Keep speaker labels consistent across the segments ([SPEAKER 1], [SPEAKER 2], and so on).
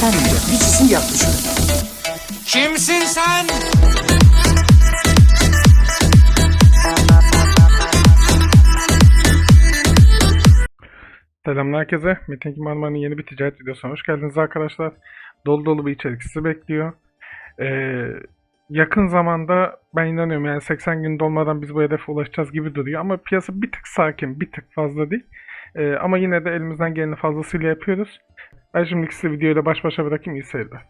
[SPEAKER 1] Efendim diyor. Bir cisim yapmış.
[SPEAKER 2] Kimsin sen?
[SPEAKER 3] Selamlar herkese. Metin Kim Marmara'nın yeni bir ticaret videosuna hoş geldiniz arkadaşlar. Dolu dolu bir içerik sizi bekliyor. Ee, yakın zamanda ben inanıyorum yani 80 gün dolmadan biz bu hedefe ulaşacağız gibi duruyor. Ama piyasa bir tık sakin, bir tık fazla değil. Ee, ama yine de elimizden geleni fazlasıyla yapıyoruz. Ben şimdi sizi videoyla baş başa bırakayım iyi seyirler.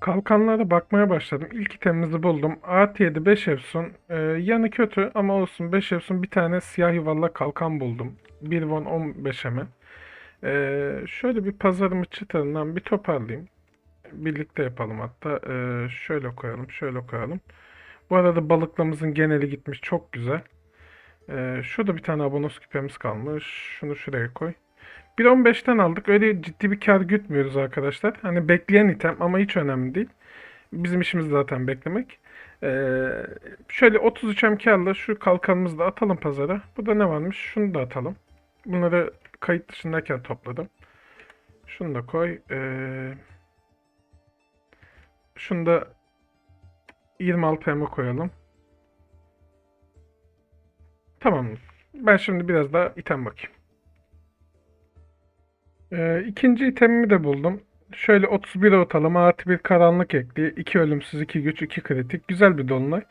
[SPEAKER 3] Kalkanlara bakmaya başladım. İlk itemimizi buldum. Artı 7 5 efsun. Ee, yanı kötü ama olsun 5 efsun bir tane siyah yuvarlak kalkan buldum. 1 won 15 hemen. Ee, şöyle bir pazarımı çıtırından bir toparlayayım. Birlikte yapalım hatta. Ee, şöyle koyalım, şöyle koyalım. Bu arada balıklamızın geneli gitmiş. Çok güzel. Ee, şurada bir tane abonos küpemiz kalmış. Şunu şuraya koy. 1.15'ten aldık. Öyle ciddi bir kar gütmüyoruz arkadaşlar. Hani bekleyen item ama hiç önemli değil. Bizim işimiz zaten beklemek. Ee, şöyle 33 M karla şu kalkanımızı da atalım pazara. Burada ne varmış? Şunu da atalım. Bunları kayıt dışındayken topladım. Şunu da koy. Ee, şunu da 26 M'e koyalım. Tamamdır. Ben şimdi biraz daha item bakayım. Ee, ikinci itemimi de buldum. Şöyle 31 ortalama artı bir karanlık ekli. 2 ölümsüz, 2 güç, 2 kritik. Güzel bir dolunay.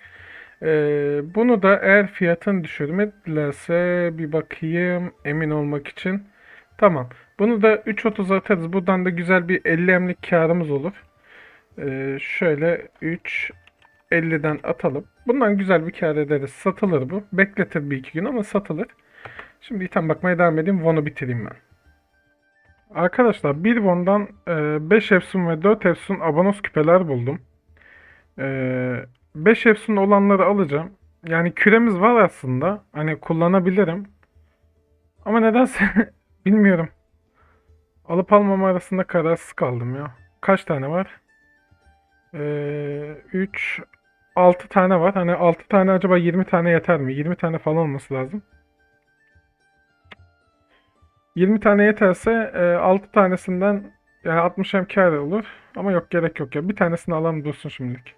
[SPEAKER 3] Ee, bunu da eğer fiyatını düşürmedilerse bir bakayım emin olmak için. Tamam. Bunu da 3.30 atarız. Buradan da güzel bir 50 emlik karımız olur. Ee, şöyle 3 50'den atalım. Bundan güzel bir kar ederiz. Satılır bu. Bekletir bir iki gün ama satılır. Şimdi item bakmaya devam edeyim. Von'u bitireyim ben. Arkadaşlar bir Von'dan 5 Efsun ve 4 Efsun abonos küpeler buldum. 5 Efsun olanları alacağım. Yani küremiz var aslında. Hani kullanabilirim. Ama nedense bilmiyorum. Alıp almama arasında kararsız kaldım ya. Kaç tane var? 3 6 tane var. Hani 6 tane acaba 20 tane yeter mi? 20 tane falan olması lazım. 20 tane yeterse e, 6 tanesinden yani 60 hem kâr olur. Ama yok gerek yok ya. Bir tanesini alalım dursun şimdilik.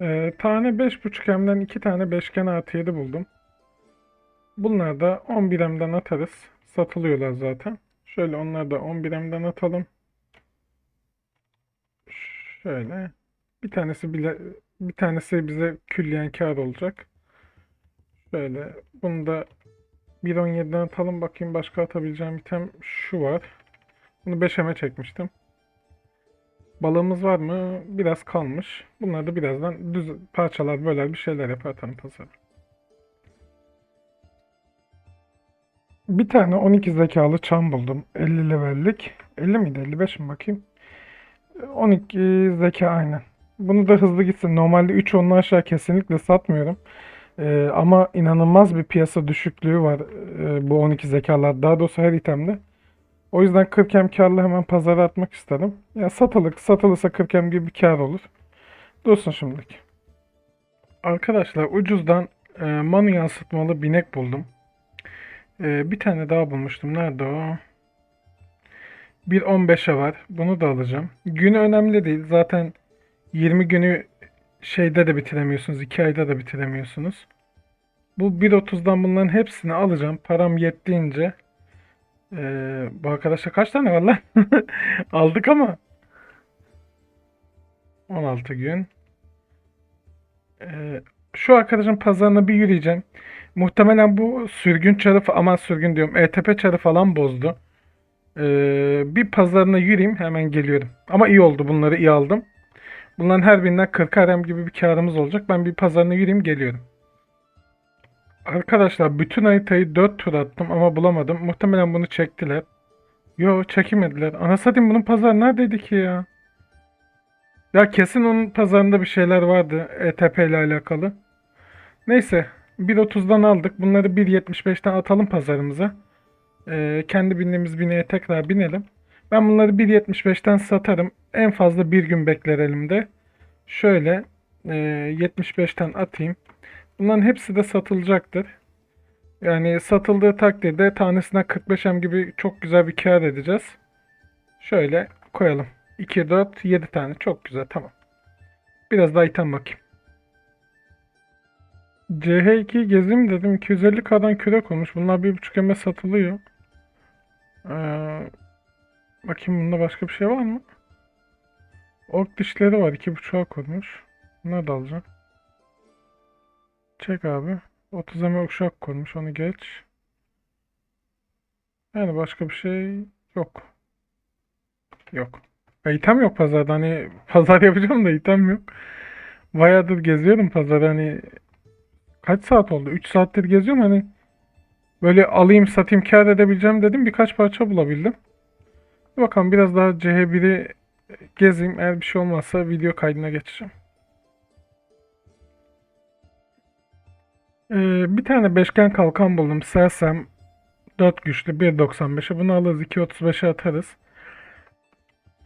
[SPEAKER 3] E, tane 5.5 hemden 2 tane beşgen artı 7 buldum. Bunlar da 11 hemden atarız. Satılıyorlar zaten. Şöyle onları da 11 hemden atalım. Şöyle. Bir tanesi bile bir tanesi bize külliyen kâr olacak. Şöyle. Bunu da 1.17'den atalım bakayım başka atabileceğim item şu var. Bunu 5'eme çekmiştim. Balığımız var mı? Biraz kalmış. Bunları da birazdan düz parçalar böler bir şeyler yapar atarım pazara. Bir tane 12 zekalı çam buldum. 50 levellik. 50 miydi? 55 mi bakayım? 12 zeka aynen. Bunu da hızlı gitsin. Normalde 3 onlu aşağı kesinlikle satmıyorum. Ee, ama inanılmaz bir piyasa düşüklüğü var e, bu 12 zekalar. Daha doğrusu her itemde. O yüzden 40 hem karlı hemen pazara atmak istedim. Ya satılık, satılırsa 40 hem gibi bir kar olur. Dursun şimdilik. Arkadaşlar ucuzdan e, manu yansıtmalı binek buldum. E, bir tane daha bulmuştum. Nerede o? 1.15'e var. Bunu da alacağım. Günü önemli değil. Zaten 20 günü şeyde de bitiremiyorsunuz. 2 ayda da bitiremiyorsunuz. Bu 1.30'dan bunların hepsini alacağım. Param yettiğince. Ee, bu arkadaşa kaç tane var lan? Aldık ama. 16 gün. Ee, şu arkadaşın pazarına bir yürüyeceğim. Muhtemelen bu sürgün çarı ama sürgün diyorum. ETP çarı falan bozdu. Ee, bir pazarına yürüyeyim hemen geliyorum. Ama iyi oldu bunları iyi aldım. Bunların her birinden 40 RM gibi bir karımız olacak. Ben bir pazarına yürüyeyim geliyorum. Arkadaşlar bütün haritayı 4 tur attım ama bulamadım. Muhtemelen bunu çektiler. Yo çekemediler. Ana satayım bunun pazarı neredeydi ki ya? Ya kesin onun pazarında bir şeyler vardı ETP ile alakalı. Neyse 1.30'dan aldık. Bunları 1.75'ten atalım pazarımıza. Ee, kendi bindiğimiz bineye tekrar binelim. Ben bunları 1.75'ten satarım. En fazla bir gün bekler elimde. Şöyle e, 75'ten atayım. Bunların hepsi de satılacaktır. Yani satıldığı takdirde tanesine 45M gibi çok güzel bir kar edeceğiz. Şöyle koyalım. 2, 4, 7 tane. Çok güzel. Tamam. Biraz daha item bakayım. CH2 gezim dedim. 250k'dan kürek olmuş. Bunlar 1.5 M satılıyor. Ee, bakayım bunda başka bir şey var mı? Ork dişleri var. 2.5'a koymuş. Bunları da alacağım. Çek abi. 30 M uşak. Onu geç. Yani başka bir şey yok. Yok. Ya item yok pazarda. Hani pazar yapacağım da item yok. Bayağıdır geziyorum pazarı. Hani kaç saat oldu? 3 saattir geziyorum. Hani böyle alayım satayım kâr edebileceğim dedim. Birkaç parça bulabildim. Bakalım biraz daha CH1'i gezeyim. Eğer bir şey olmazsa video kaydına geçeceğim. Ee, bir tane beşgen kalkan buldum. Sersem 4 güçlü 1.95'e bunu alırız 2.35'e atarız.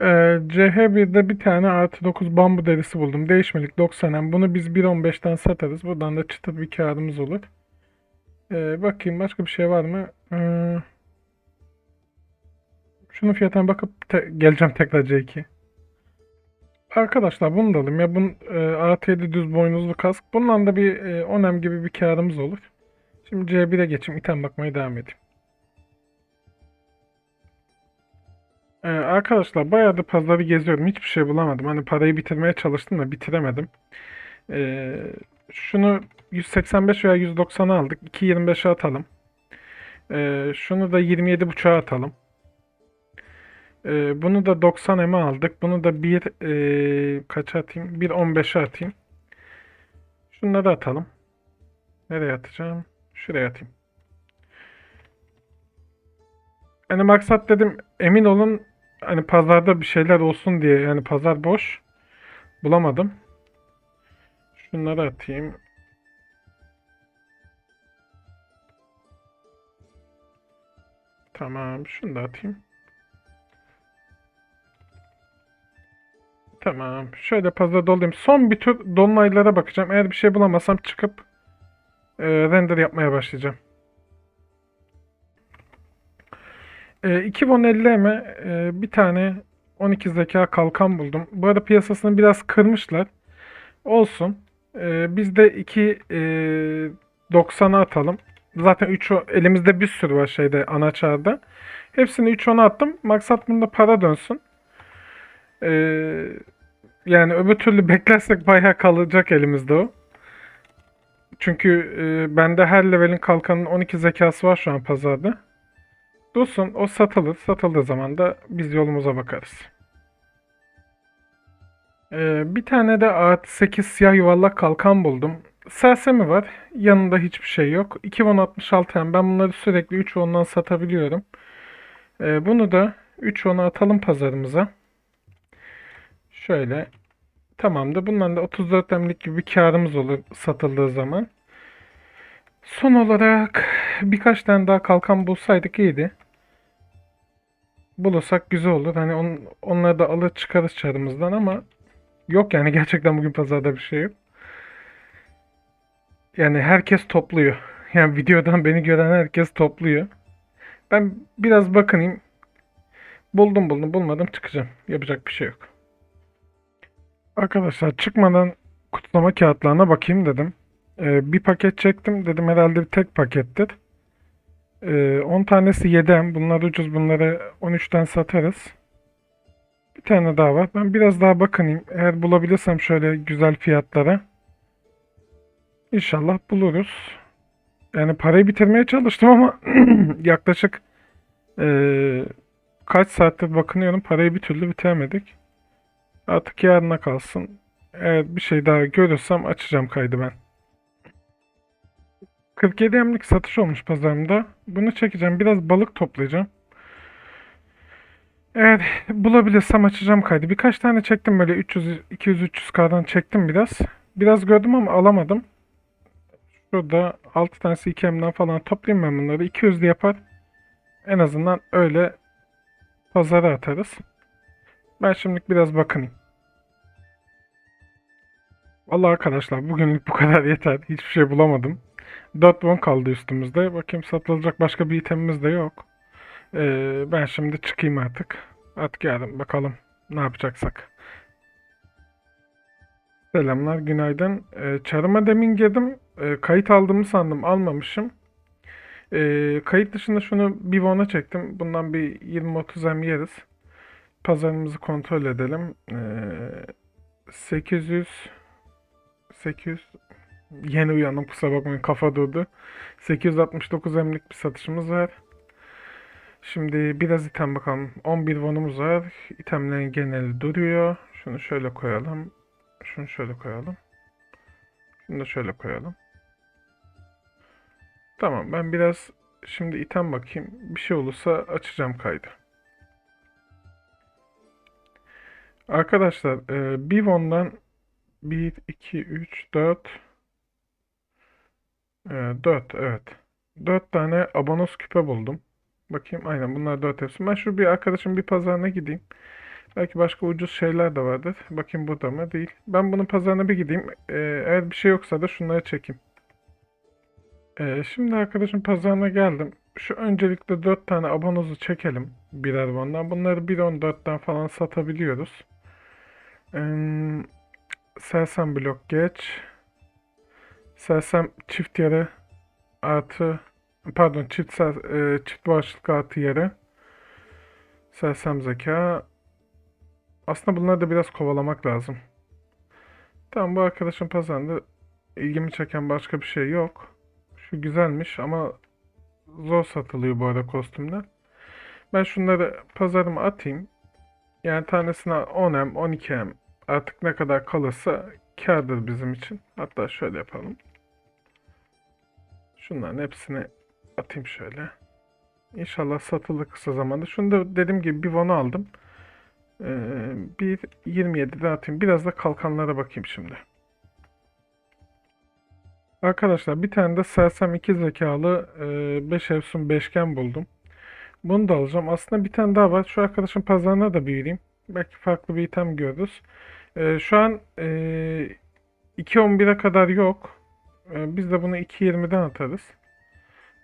[SPEAKER 3] Ee, CH1'de bir tane artı 9 bambu derisi buldum. Değişmelik 90'en. Bunu biz 1.15'ten satarız. Buradan da çıtır bir kârımız olur. Ee, bakayım başka bir şey var mı? Ee, şunun fiyatına bakıp te- geleceğim tekrar C2. Arkadaşlar bunu da alayım ya. Bunun e, artı 7 düz boynuzlu kask. Bundan da bir e, 10M gibi bir kârımız olur. Şimdi C1'e geçeyim. item bakmaya devam edeyim. Ee, arkadaşlar bayağı da pazarı geziyorum. Hiçbir şey bulamadım. Hani parayı bitirmeye çalıştım da bitiremedim. Ee, şunu 185 veya 190'a aldık. 2.25'e atalım. Ee, şunu da 27.5'a atalım. Ee, bunu da 90 M'e aldık. Bunu da 1 e, kaça atayım? 1.15'e atayım. Şunları atalım. Nereye atacağım? Şuraya atayım. Yani maksat dedim emin olun hani pazarda bir şeyler olsun diye yani pazar boş bulamadım. Şunları atayım. Tamam şunu da atayım. Tamam. Şöyle pazar dolayım. Son bir tur dolunaylara bakacağım. Eğer bir şey bulamazsam çıkıp e, render yapmaya başlayacağım. E, 2 won 50'me e, bir tane 12 zeka kalkan buldum. Bu arada piyasasını biraz kırmışlar. Olsun. E, biz de 2 e, 90'a atalım. Zaten 3 elimizde bir sürü var şeyde anaçarda. Hepsini 3 10'a attım. Maksat bunda para dönsün. E, yani öbür türlü beklersek bayağı kalacak elimizde o. Çünkü e, bende her levelin kalkanın 12 zekası var şu an pazarda. Dursun o satılır. Satıldığı zaman da biz yolumuza bakarız. Ee, bir tane de artı 8 siyah yuvarlak kalkan buldum. Sersemi var. Yanında hiçbir şey yok. 2.66 hem ben bunları sürekli 3 ondan satabiliyorum. Ee, bunu da 3 ona atalım pazarımıza. Şöyle. Tamamdır. Bundan da 34 emlik gibi bir karımız olur satıldığı zaman. Son olarak birkaç tane daha kalkan bulsaydık iyiydi. Bulursak güzel olur. Hani on, onları da alır çıkarız çarımızdan ama yok yani gerçekten bugün pazarda bir şey yok. Yani herkes topluyor. Yani videodan beni gören herkes topluyor. Ben biraz bakınayım. Buldum buldum bulmadım çıkacağım. Yapacak bir şey yok. Arkadaşlar çıkmadan kutlama kağıtlarına bakayım dedim. Ee, bir paket çektim. Dedim herhalde bir tek pakettir. Ee, 10 tanesi 7M. Bunlar ucuz. Bunları 13'ten satarız. Bir tane daha var. Ben biraz daha bakınayım. Eğer bulabilirsem şöyle güzel fiyatlara. İnşallah buluruz. Yani parayı bitirmeye çalıştım ama yaklaşık ee, kaç saattir bakınıyorum. Parayı bir türlü bitiremedik. Artık yarına kalsın. Eğer bir şey daha görürsem açacağım kaydı ben. 47 emlik satış olmuş pazarımda. Bunu çekeceğim. Biraz balık toplayacağım. Eğer bulabilirsem açacağım kaydı. Birkaç tane çektim böyle 300 200 300 K'dan çektim biraz. Biraz gördüm ama alamadım. Şurada 6 tanesi 2M'den falan toplayayım ben bunları. 200 de yapar. En azından öyle pazara atarız. Ben şimdilik biraz bakınayım. Vallahi arkadaşlar bugünlük bu kadar yeter. Hiçbir şey bulamadım. 4 won kaldı üstümüzde. Bakayım satılacak başka bir itemimiz de yok. Ee, ben şimdi çıkayım artık. Artık yarın bakalım ne yapacaksak. Selamlar, günaydın. Ee, çarıma demin girdim. Ee, kayıt aldığımı sandım, almamışım. Ee, kayıt dışında şunu bir vona çektim. Bundan bir 20-30 em yeriz. Pazarımızı kontrol edelim. Ee, 800 800 Yeni uyandım kusura bakmayın kafa durdu. 869 emlik bir satışımız var. Şimdi biraz item bakalım. 11 wonumuz var. İtemlerin geneli duruyor. Şunu şöyle koyalım. Şunu şöyle koyalım. Şunu da şöyle koyalım. Tamam ben biraz şimdi item bakayım. Bir şey olursa açacağım kaydı. Arkadaşlar e, bir won'dan 1, 2, 3, 4 4 evet. 4 tane abonos küpe buldum. Bakayım aynen bunlar 4 hepsi. Ben şu bir arkadaşım bir pazarına gideyim. Belki başka ucuz şeyler de vardır. Bakayım burada mı? Değil. Ben bunun pazarına bir gideyim. Ee, eğer bir şey yoksa da şunları çekeyim. Ee, şimdi arkadaşım pazarına geldim. Şu öncelikle 4 tane abonozu çekelim. Birer bondan. Bunları 1.14'ten falan satabiliyoruz. Ee, Sersem blok geç. Sersem çift yarı artı pardon çift ser, e, çift başlık artı yarı. Sersem zeka. Aslında bunları da biraz kovalamak lazım. Tamam bu arkadaşın pazarında ilgimi çeken başka bir şey yok. Şu güzelmiş ama zor satılıyor bu arada kostümler. Ben şunları pazarıma atayım. Yani tanesine 10M, 12M artık ne kadar kalırsa kârdır bizim için. Hatta şöyle yapalım. Şunların hepsini atayım şöyle. İnşallah satılır kısa zamanda. Şunu da dediğim gibi bir Von'u aldım. Ee, bir 27'de atayım. Biraz da kalkanlara bakayım şimdi. Arkadaşlar bir tane de Sersem 2 zekalı 5 Efsun beşgen buldum. Bunu da alacağım. Aslında bir tane daha var. Şu arkadaşın pazarına da bir. Belki farklı bir item görürüz. Ee, şu an e, 2.11'e kadar yok. Ee, biz de bunu 2.20'den atarız.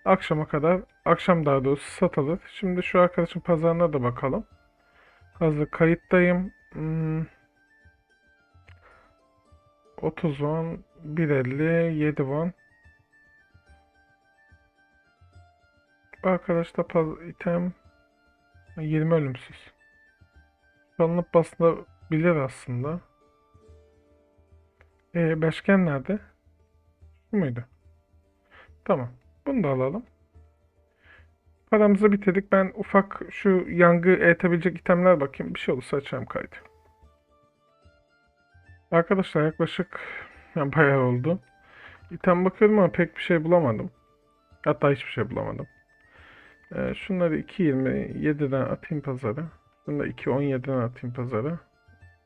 [SPEAKER 3] Akşama kadar, akşam daha doğrusu satılır. Şimdi şu arkadaşın pazarına da bakalım. Hazır kayıttayım. Hmm. 30 won, 1.50, 7 won. Bu arkadaşta paz item 20 ölümsüz. Çalınıp basılabilir aslında. E, beşgen nerede? Şu muydu? Tamam. Bunu da alalım. Paramızı bitirdik. Ben ufak şu yangı eğitebilecek itemler bakayım. Bir şey olursa açacağım kaydı. Arkadaşlar yaklaşık yani bayağı oldu. İtem bakıyorum ama pek bir şey bulamadım. Hatta hiçbir şey bulamadım. Ee, şunları 2.27'den atayım pazara. Bunu da 2.17'den atayım pazara.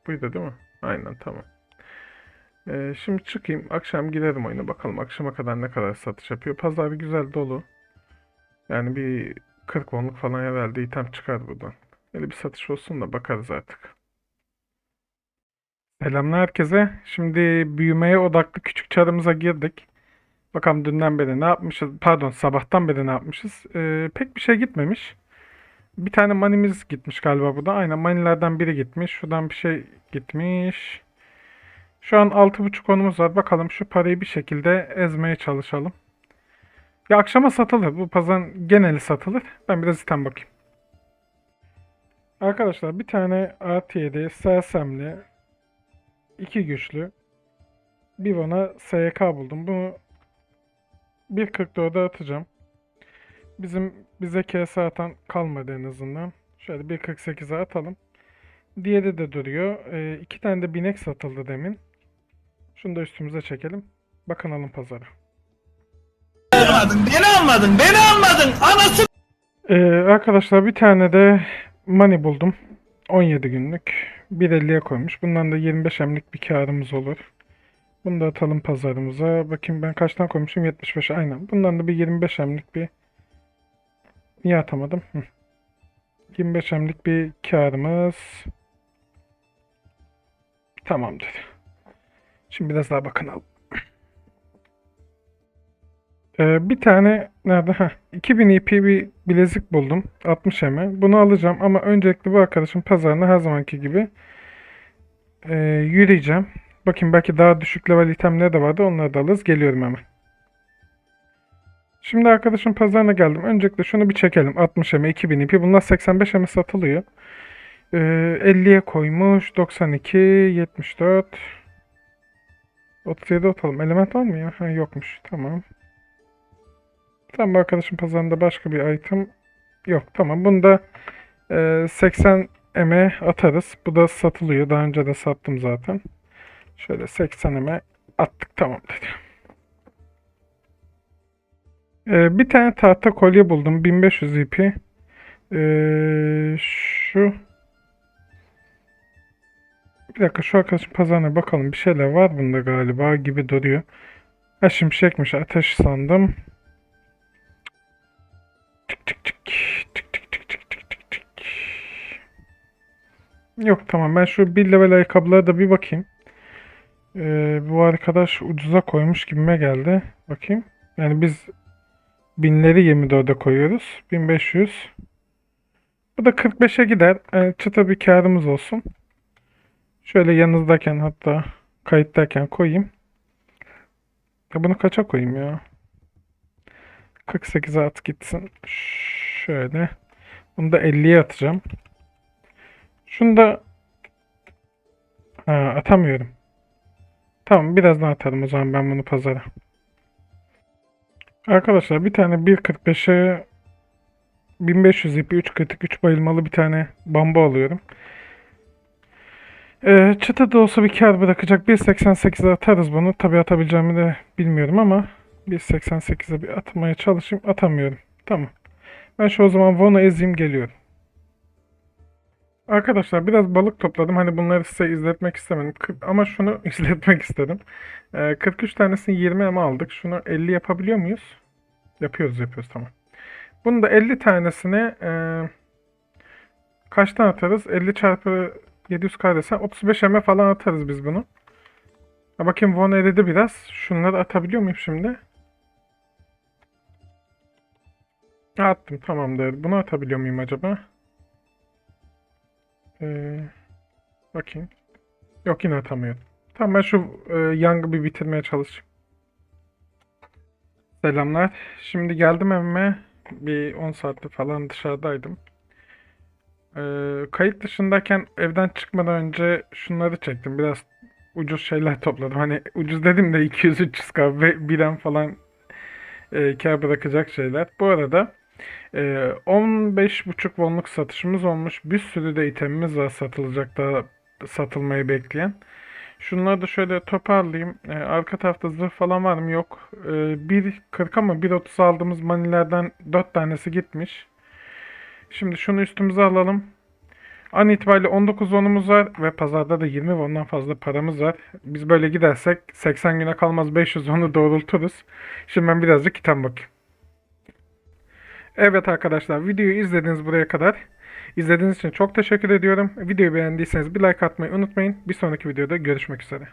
[SPEAKER 3] Buydu değil mi? Aynen tamam. Ee, şimdi çıkayım. Akşam girerim oyuna. Bakalım akşama kadar ne kadar satış yapıyor. Pazar güzel dolu. Yani bir 40 wonluk falan herhalde item çıkar buradan. Öyle bir satış olsun da bakarız artık. Selamlar herkese. Şimdi büyümeye odaklı küçük çarımıza girdik. Bakalım dünden beri ne yapmışız? Pardon sabahtan beri ne yapmışız? Ee, pek bir şey gitmemiş. Bir tane manimiz gitmiş galiba burada. Aynen manilerden biri gitmiş. Şuradan bir şey gitmiş. Şu an 6.5 konumuz var. Bakalım şu parayı bir şekilde ezmeye çalışalım. Ya akşama satılır. Bu pazarın geneli satılır. Ben biraz item bakayım. Arkadaşlar bir tane AT7 sersemli iki güçlü bir bana SYK buldum. Bunu 1.44'e atacağım. Bizim bize KS atan kalmadı en azından. Şöyle 1.48'e atalım. Diğeri de duruyor. Ee, iki tane de binek satıldı demin. Şunu da üstümüze çekelim. Bakın alın pazara.
[SPEAKER 1] almadın, beni almadın, beni almadın. Anası
[SPEAKER 3] Ee, arkadaşlar bir tane de money buldum. 17 günlük. 1.50'ye koymuş. Bundan da 25 emlik bir karımız olur. Bunu da atalım pazarımıza. Bakayım ben kaçtan koymuşum? 75 aynen. Bundan da bir 25 emlik bir Niye atamadım? Hı. 25 emlik bir karımız. Tamamdır. Şimdi biraz daha bakın al. Ee, bir tane nerede? Heh, 2000 IP bir bilezik buldum. 60 M. Bunu alacağım ama öncelikle bu arkadaşın pazarına her zamanki gibi e, yürüyeceğim. Bakayım belki daha düşük level itemler de vardı. Onları da alırız. Geliyorum hemen. Şimdi arkadaşın pazarına geldim. Öncelikle şunu bir çekelim. 60 M, 2000 IP. Bunlar 85 M satılıyor. Ee, 50'ye koymuş. 92, 74, 37 atalım. Element var mı ya? Ha, yokmuş. Tamam. Tamam bu arkadaşın pazarında başka bir item yok. Tamam bunu da e, 80 M'e atarız. Bu da satılıyor. Daha önce de sattım zaten. Şöyle 80 M'e attık. Tamam dedi. E, bir tane tahta kolye buldum. 1500 ipi. E, şu bir dakika şu arkadaşın pazarına bakalım. Bir şeyler var bunda galiba gibi duruyor. Ha şimşekmiş. Ateş sandım. Tık. Tık tık tık tık tık tık tık. Yok tamam ben şu bir level ayakkabılara da bir bakayım. Ee, bu arkadaş ucuza koymuş gibime geldi. Bakayım. Yani biz binleri 24'e koyuyoruz. 1500. Bu da 45'e gider. Yani çıta bir karımız olsun. Şöyle yanınızdayken hatta kayıttayken koyayım. Ya bunu kaça koyayım ya? 48'e at gitsin. Şöyle. Bunu da 50'ye atacağım. Şunu da ha, atamıyorum. Tamam birazdan atarım o zaman ben bunu pazara. Arkadaşlar bir tane 1.45'e 1500 ipi 3 kritik 3 bayılmalı bir tane bambu alıyorum. Ee, çıta da olsa bir kar bırakacak. 1.88'e atarız bunu. Tabii atabileceğimi de bilmiyorum ama 1.88'e bir atmaya çalışayım. Atamıyorum. Tamam. Ben şu o zaman Von'u ezeyim geliyorum. Arkadaşlar biraz balık topladım. Hani bunları size izletmek istemedim. Ama şunu izletmek istedim. Ee, 43 tanesini 20 ama aldık. Şunu 50 yapabiliyor muyuz? Yapıyoruz yapıyoruz tamam. Bunu da 50 tanesine e, kaçtan atarız? 50 çarpı 700 karesi 35 M falan atarız biz bunu. Ha, bakayım Von eridi biraz. Şunları atabiliyor muyum şimdi? Attım tamamdır. Bunu atabiliyor muyum acaba? Ee, bakayım. Yok yine atamıyorum. Tamam ben şu e, yangı bir bitirmeye çalışayım. Selamlar. Şimdi geldim evime. Bir 10 saattir falan dışarıdaydım. Ee, kayıt dışındayken evden çıkmadan önce şunları çektim. Biraz ucuz şeyler topladım. Hani ucuz dedim de 200-300k ve biren falan e, kar bırakacak şeyler. Bu arada e, 15.5 wonluk satışımız olmuş. Bir sürü de itemimiz var satılacak da satılmayı bekleyen. Şunları da şöyle toparlayayım. E, arka tarafta zırh falan var mı? Yok. E, 1.40 ama 1.30 aldığımız manilerden 4 tanesi gitmiş. Şimdi şunu üstümüze alalım. An itibariyle 19 wonumuz var ve pazarda da 20 wondan fazla paramız var. Biz böyle gidersek 80 güne kalmaz 500 wonu doğrulturuz. Şimdi ben birazcık kitap bakayım. Evet arkadaşlar videoyu izlediniz buraya kadar. İzlediğiniz için çok teşekkür ediyorum. Videoyu beğendiyseniz bir like atmayı unutmayın. Bir sonraki videoda görüşmek üzere.